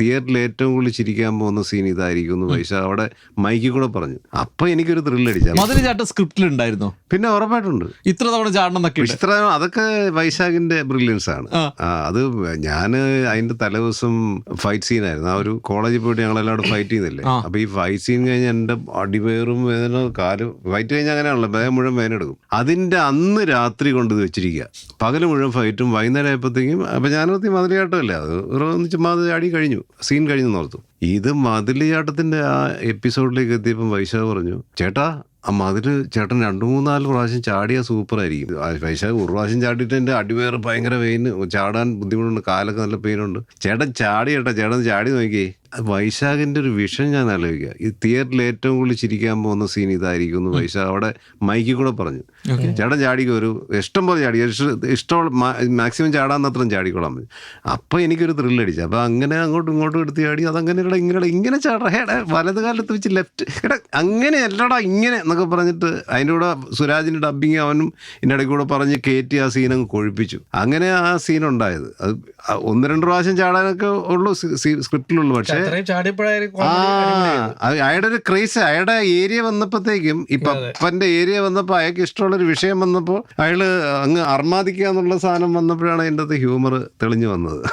തിയേറ്ററിൽ ഏറ്റവും കൂടുതൽ ചിരിക്കാൻ പോകുന്ന സീൻ ഇതായിരിക്കും എന്ന് പൈസ അവിടെ മൈക്കിൽ കൂടെ പറഞ്ഞു. അപ്പൊ എനിക്കൊരു ത്രില്ല് അടിച്ച. മതിൽ ചാട്ടം സ്ക്രിപ്റ്റിൽ ഉണ്ടായിരുന്നോ? പിന്നെ ഉറപ്പായിട്ടുണ്ട്. ഇത്ര തവണ ചാടണം എന്നൊക്കെ ഉണ്ട് വിചിത്ര അതൊക്കെ വൈശാഖിന്റെ ബ്രില്യൻസ് ആണ്. ആ. ആ, അത് ഞാൻ അതിന്റെ തലേദിവസം ഫൈറ്റ് സീൻ ആയിരുന്നു. ആ ഒരു കോളേജിൽ പോയിട്ട് ഞങ്ങൾ എല്ലാവരും ഫൈറ്റ് ചെയ്യുന്നില്ലേ ആ. അപ്പൊ ഈ ഫൈറ്റ് സീൻ കഴിഞ്ഞ് എന്റെ അടിവേറും വേദന കാൽ ഫൈറ്റ് കഴിഞ്ഞാൽ അങ്ങനെയാണല്ലോ വേഗം മുഴുവൻ വേദന എടുക്കും. അതിന്റെ അന്ന് രാത്രി കൊണ്ട് ഇത് വെച്ചിരിക്കുക പകൽ മുഴുവൻ ഫൈറ്റും വൈകുന്നേരം ആയപ്പോഴത്തേക്കും അപ്പൊ ഞാനോർത്തി മതിലിയാട്ടമല്ലേ അത് ഒന്ന് ചുമ്മാ അത് അടി കഴിഞ്ഞു. സീൻ കഴിഞ്ഞു ഓർത്തു. ഇത് മതിലിയാട്ടത്തിന്റെ ആ എപ്പിസോഡിലേക്ക് എത്തിയപ്പോൾ വൈശാഖ് പറഞ്ഞു ചേട്ടാ ആ മതിൽ ചേട്ടൻ രണ്ടു മൂന്നാൽ പ്രാവശ്യം ചാടിയാൽ സൂപ്പർ ആയിരിക്കും. ആ വൈശാഖ് ഒരു പ്രാവശ്യം ചാടിയിട്ട് എന്റെ അടിവേറെ ഭയങ്കര പെയിന് ചാടാൻ ബുദ്ധിമുട്ടുണ്ട് കാലൊക്കെ നല്ല പെയിനുണ്ട് ചേട്ടൻ ചാടി ചേട്ടാ ചേട്ടൻ ചാടി നോക്കിയേ. വൈശാഖിന്റെ ഒരു വിഷൻ ഞാൻ ആലോചിക്കുക. ഈ തിയേറ്ററിൽ ഏറ്റവും കൂടുതൽ ചിരിക്കാൻ പോകുന്ന സീൻ ഇതായിരിക്കും എന്ന് വൈശാഖ് അവിടെ മൈക്കിൽ കൂടെ പറഞ്ഞു. ചേട്ടൻ ചാടിക്ക് ഒരു ഇഷ്ടം പോലെ ചാടി. ഇഷ്ടം ഇഷ്ടമുള്ള മാക്സിമം ചാടാന്നത്രയും ചാടിക്കോളാൻ പറ്റും അപ്പൊ എനിക്കൊരു ത്രില്ലടിച്ചു അടിച്ചു. അപ്പൊ അങ്ങനെ അങ്ങോട്ടും ഇങ്ങോട്ടും എടുത്ത് ചാടി. അതങ്ങനെ ഇവിടെ ഇങ്ങനെ ഇങ്ങനെ ചാടാ എടാ വലത് കാലത്ത് വെച്ച് ലെഫ്റ്റ് എടാ അങ്ങനെ അല്ലടാ ഇങ്ങനെ എന്നൊക്കെ പറഞ്ഞിട്ട് അതിന്റെ കൂടെ സുരാജിന്റെ ഡബിങ് അവനും ഇതിന്റെ ഇടയ്ക്ക് കൂടെ പറഞ്ഞ് കയറ്റി ആ സീൻ അങ്ങ് കൊഴിപ്പിച്ചു. അങ്ങനെ ആ സീൻ ഉണ്ടായത്. അത് ഒന്ന് രണ്ട് പ്രാവശ്യം ചാടാനൊക്കെ ഉള്ളൂ സ്ക്രിപ്റ്റിലുള്ളൂ പക്ഷേ അയാളുടെ ഒരു ക്രേസ് അയാളുടെ ഏരിയ വന്നപ്പോഴത്തേക്കും ഈ പപ്പന്റെ ഏരിയ വന്നപ്പോ അയാൾക്ക് ഇഷ്ടമുള്ള ഒരു വിഷയം വന്നപ്പോൾ അയാൾ അങ്ങ് അർമാദിക്കുക എന്നുള്ള സാധനം വന്നപ്പോഴാണ് അതിന്റെ അകത്ത് ഹ്യൂമർ തെളിഞ്ഞു വന്നത്.